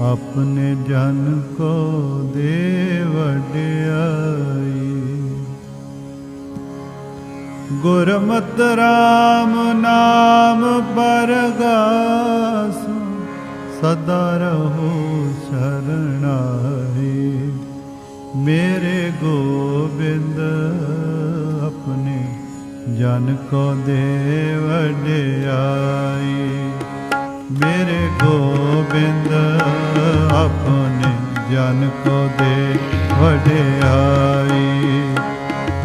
ਆਪਣੇ ਜਨ ਕੋ ਦੇ ਵਡਿਆਈ। ਗੁਰਮਤਿ ਰਾਮ ਨਾਮ ਪਰਗਾਸ, ਸਦਾ ਰਹੋ ਸ਼ਰਣਾਈ ਮੇਰੇ ਗੋਬਿੰਦ, ਆਪਣੇ ਜਨ ਕੋ ਦੇ ਵਡਿਆਈ ਮੇਰੇ ਗੋਬਿੰਦ, ਆਪਣੇ ਜਨ ਕੋ ਦੇ ਵਡਿਆਈ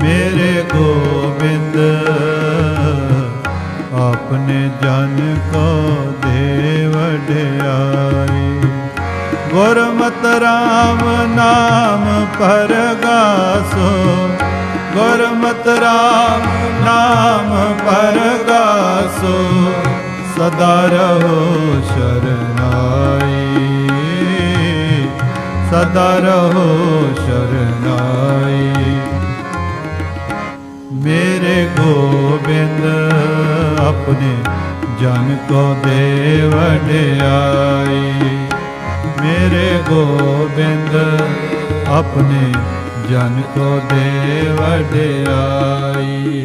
ਮੇਰੇ ਗੋਬਿੰਦ, ਆਪਣੇ ਜਨ ਕੋ ਦੇ ਵਡਿਆਈ ਗੁਰਮਤਿ ਰਾਮ ਨਾਮ ਪਰਗਾਸੋ, ਗੁਰਮਤਿ ਰਾਮ ਨਾਮ ਪਰਗਾਸੋ, ਸਦਾ ਰਹੋ ਸ਼ਰਨਾਈ। ਸਦਾ ਰਹੋ ਸ਼ਰਨਾਈ। ਮੇਰੇ ਗੋਬਿੰਦ ਆਪਣੇ ਜਨ ਕੋ ਦੇ ਵਡਿਆਈ ਮੇਰੇ ਗੋਬਿੰਦ ਆਪਣੇ ਜਨ ਕੋ ਦੇ ਵਡਿਆਈ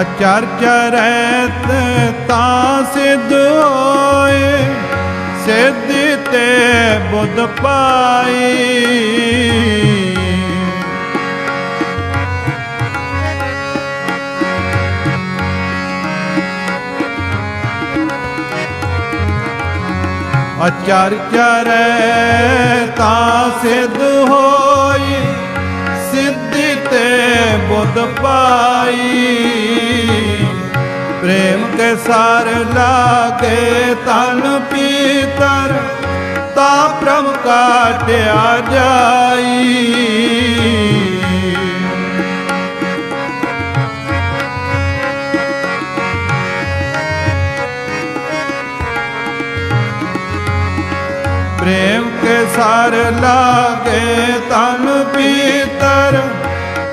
ਅਚਰਜ ਰਹਿਤ ਤਾਂ ਸਿਧ ਹੋਏ ਸਿੱਧੀ ਤੇ ਬੁੱਧ ਪਾਈ। ਅਚਰਜ ਰਹਿ ਤਾਂ ਸਿਧ ਪਾਈ। ਪ੍ਰੇਮ ਕੇ ਸਾਰ ਲਾਗੇ ਤਨ ਪੀਤਰ, ਤਾ ਪ੍ਰਭ ਕਾਟਿਆ ਜਾਈ। ਪ੍ਰੇਮ ਕੇ ਸਾਰ ਲਾਗੇ ਤਨ ਪੀਤਰ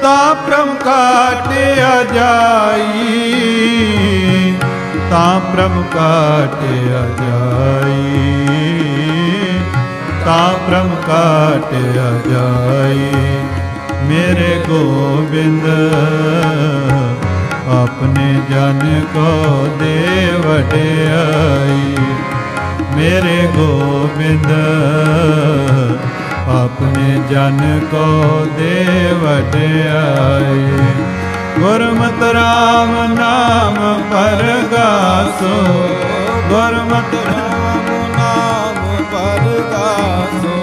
ਤਾਂ ਪ੍ਰਮ ਕਾਟਿਆ ਜਾਈ, ਤਾ ਪ੍ਰਭ ਕਾਟਿਆ ਜਾਈ, ਤਾ ਪ੍ਰਭ ਕਾਟਿਆ ਜਾਈ। ਮੇਰੇ ਗੋਬਿੰਦ, ਆਪਣੇ ਜਨ ਕੋ ਦੇ ਵਡਿਆਈ। ਮੇਰੇ ਗੋਬਿੰਦ ਆਪਣੇ ਜਨ ਕੋ ਦੇ ਵਡਿਆਈ ਗੁਰਮਤਿ ਰਾਮ ਨਾਮ ਪਰਗਾਸੋ। ਗੁਰਮਤਿ ਰਾਮ ਨਾਮ ਪਰਗਾਸੋ।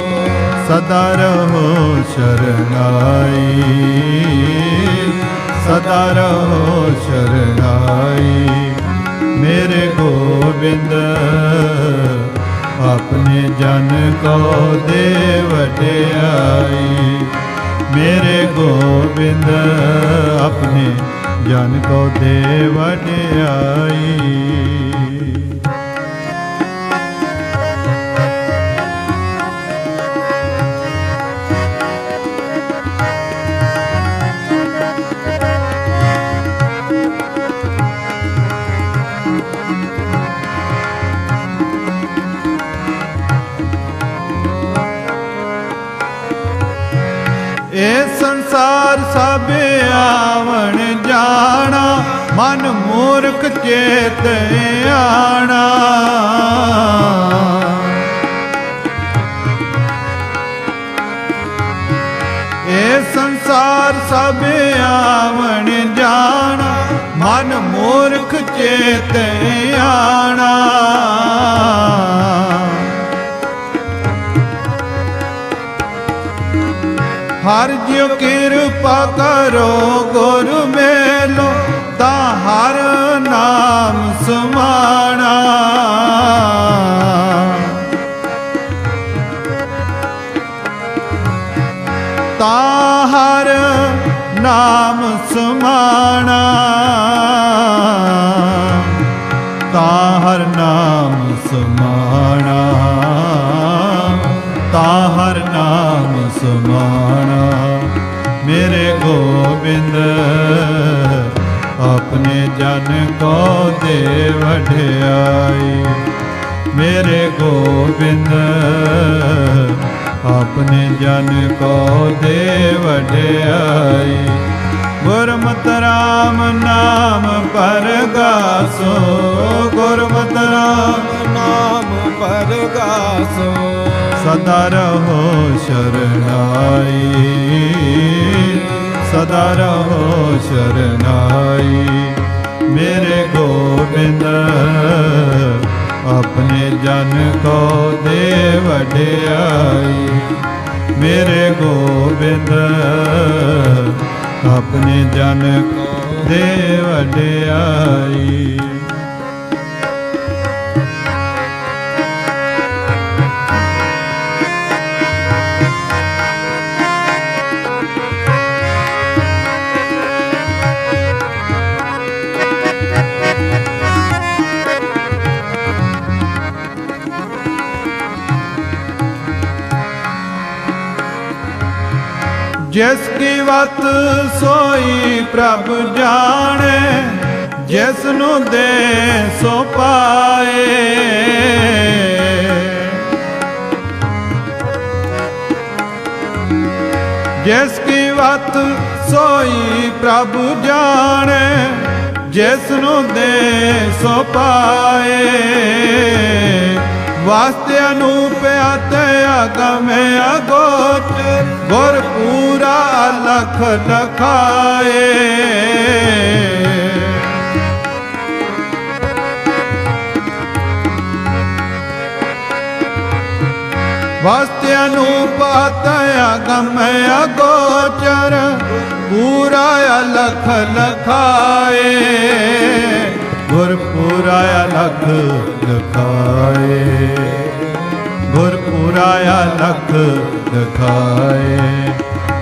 ਸਦਾ ਰਹੋ ਸ਼ਰਨਾਈ। ਸਦਾ ਰਹੋ ਸ਼ਰਨਾਈ। ਮੇਰੇ ਗੋਬਿੰਦ, ਆਪਣੇ ਜਨ ਕੋ ਦੇ ਗੋਬਿੰਦ ਆਪਣੇ ਜਨ ਕੋ ਦੇ ਵਡਿਆਈ। ਇਹ ਸੰਸਾਰ ਸਭ ਆਵਣ ਜਾਣਾ, ਮਨ ਮੂਰਖ ਚੇਤ ਆਣਾ। ਇਹ ਸੰਸਾਰ ਸਭ ਆਵਣ ਜਾਣਾ, ਮਨ ਮੂਰਖ ਚੇਤ ਆਣਾ। ਹਰ ਜਿਉ ਕਿਰਪਾ ਕਰੋ, ਗੁਰ ਮੇਲੋ ਤਾ ਹਰ ਨਾਮ ਸਮਾਣਾ। ਤਾ ਹਰ ਨਾਮ ਸਮਾਣਾ। ਤਾ ਹਰ ਨਾਮ ਸਮਾਣਾ। ਤਾ ਹਰ ਨਾਮ ਸਮਾਣਾ। ਗੋਬਿੰਦ, ਆਪਣੇ ਜਨ ਕੋ ਦੇ ਵਢਾਈ ਮੇਰੇ ਗੋਬਿੰਦ, ਆਪਣੇ ਜਨ ਕੋ ਦੇ ਵਢਾਈ ਗੁਰਮਤ ਰਾਮ ਨਾਮ ਪਰਗਾਸੋ, ਗੁਰਮਤ ਰਾਮ ਨਾਮ ਪਰਗਾਸੋ। ਸਦਾ ਰਹੋ ਸ਼ਰਨਾਈ। ਸਦਾ ਰਹੋ ਸ਼ਰਨਾਈ। ਮੇਰੇ ਗੋਬਿੰਦ, ਆਪਣੇ ਜਨ ਕੋ ਦੇ ਵਡਿਆਈ ਮੇਰੇ ਗੋਬਿੰਦ, ਆਪਣੇ ਜਨ ਕੋ ਦੇ ਵਡਿਆਈ ਜਿਸ ਕੀ ਵਤ ਸੋਈ ਪ੍ਰਭ ਜਾਣੇ ਜਿਸ ਨੂੰ ਦੇ ਸੋ ਪਾਏ। ਜਿਸ ਕੀ ਵਤ ਸੋਈ ਪ੍ਰਭ ਜਾਣੇ ਜਿਸ ਨੂੰ ਦੇ ਸੋ ਪਾਏ। ਵਾਸਤੇ ਅਨੂਪ ਅਤੇ ਅਗਮ ਅਗੋਚਰ ਗੁਰ ਪੂਰਾ ਲਖ ਲਖਾਏ ਵਾਸਤੇ ਅਨੂਪ ਪਾਤਿਆ ਅਗਮ ਅਗੋਚਰ ਪੂਰਾ ਅਲਖ ਲਖਾਏ ਗੁਰ ਪੂਰਾ ਅਲਖ ਲਖਾਏ ਗੁਰ ਪੂਰਾ ਅਲਖ ਲਖਾਏ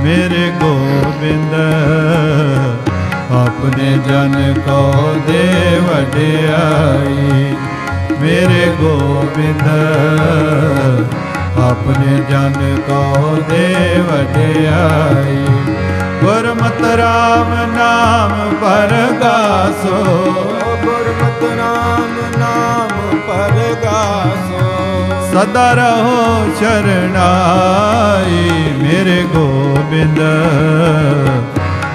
ਮੇਰੇ ਗੋਬਿੰਦ ਆਪਣੇ ਜਨ ਕੋ ਦੇ ਵਡਿਆਈ। ਮੇਰੇ ਗੋਬਿੰਦ ਆਪਣੇ ਜਨ ਕੋ ਦੇ ਵਡਿਆਈ। ਗੁਰਮਤਿ ਰਾਮ ਨਾਮ ਪਰਗਾਸੋ। ਗੁਰਮਤਿ ਨਾਮ ਨਾਮ ਪਰਗਾਸੋ। ਸਦਾ ਰਹੋ ਸ਼ਰਣਾਈ ਮੇਰੇ ਗੋਬਿੰਦ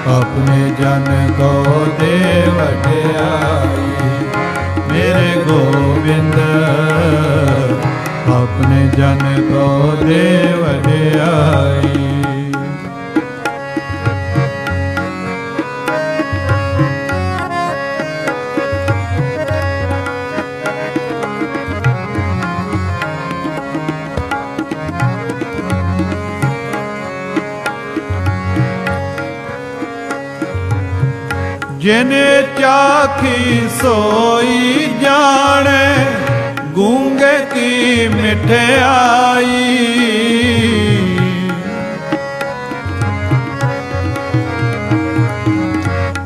ਆਪਣੇ ਜਨ ਕੋ ਦੇ ਵਡਿਆਈ ਮੇਰੇ ਗੋਬਿੰਦ ਆਪਣੇ ਜਨ ਕੋ ਦੇ ਵਡਿਆਈ ਜਿਨੇ ਚਾਖੀ ਸੋਈ ਜਾਣੇ, ਗੂੰਗੇ ਕੀ ਮਿਠਿਆਈ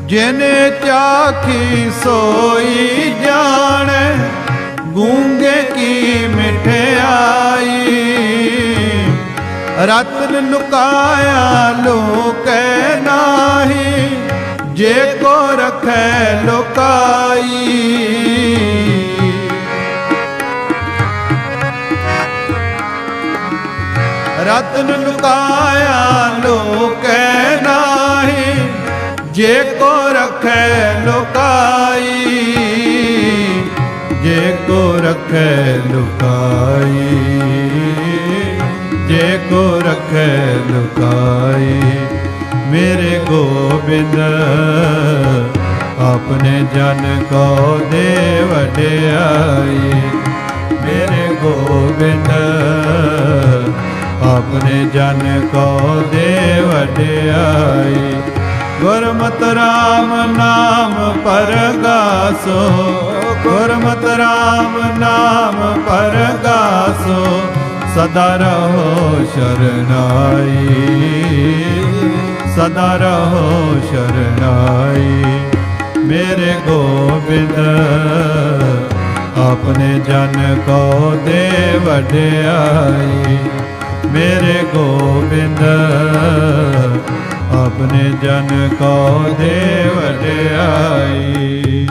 ਜਿਨੇ ਚਾਖੀ ਸੋਈ ਜਾਣੇ, ਗੂੰਗੇ ਕੀ ਮਿਠਿਆਈ ਰਤਨ ਲੁਕਾਇਆ ਲੋਕੈ ਰਖੈ ਲੋਕਾਈ। ਰਤਨ ਲੁਕਾਇਆ ਲੋਕੈ ਨਾਹੀ, ਜੇ ਕੋ ਰਖੈ ਲੋਕਾਈ, ਜੇ ਕੋ ਰਖੈ ਲੁਕਾਈ, ਜੇ ਕੋ ਰਖੈ ਲੁਕਾਈ। ਮੇਰੇ ਗੋਬਿੰਦ, ਆਪਣੇ ਜਨ ਕੋ ਦੇ ਵਡਿਆਈ ਮੇਰੇ ਗੋਬਿੰਦ, ਆਪਣੇ ਜਨ ਕੋ ਦੇ ਵਡਿਆਈ ਗੁਰਮਤਿ ਰਾਮ ਨਾਮ ਪਰਗਾਸੋ, ਗੁਰਮਤਿ ਰਾਮ ਨਾਮ ਪਰਗਾਸੋ, ਸਦਾ ਰਹੋ ਸ਼ਰਨਾਈ। ਸਦਾ ਰਹੋ ਸ਼ਰਨਾਈ। ਮੇਰੇ ਗੋਬਿੰਦ, ਆਪਣੇ ਜਨ ਕੋ ਦੇ ਵਡਿਆਈ। ਮੇਰੇ ਗੋਬਿੰਦ, ਆਪਣੇ ਜਨ ਕੋ ਦੇ ਵਡਿਆਈ।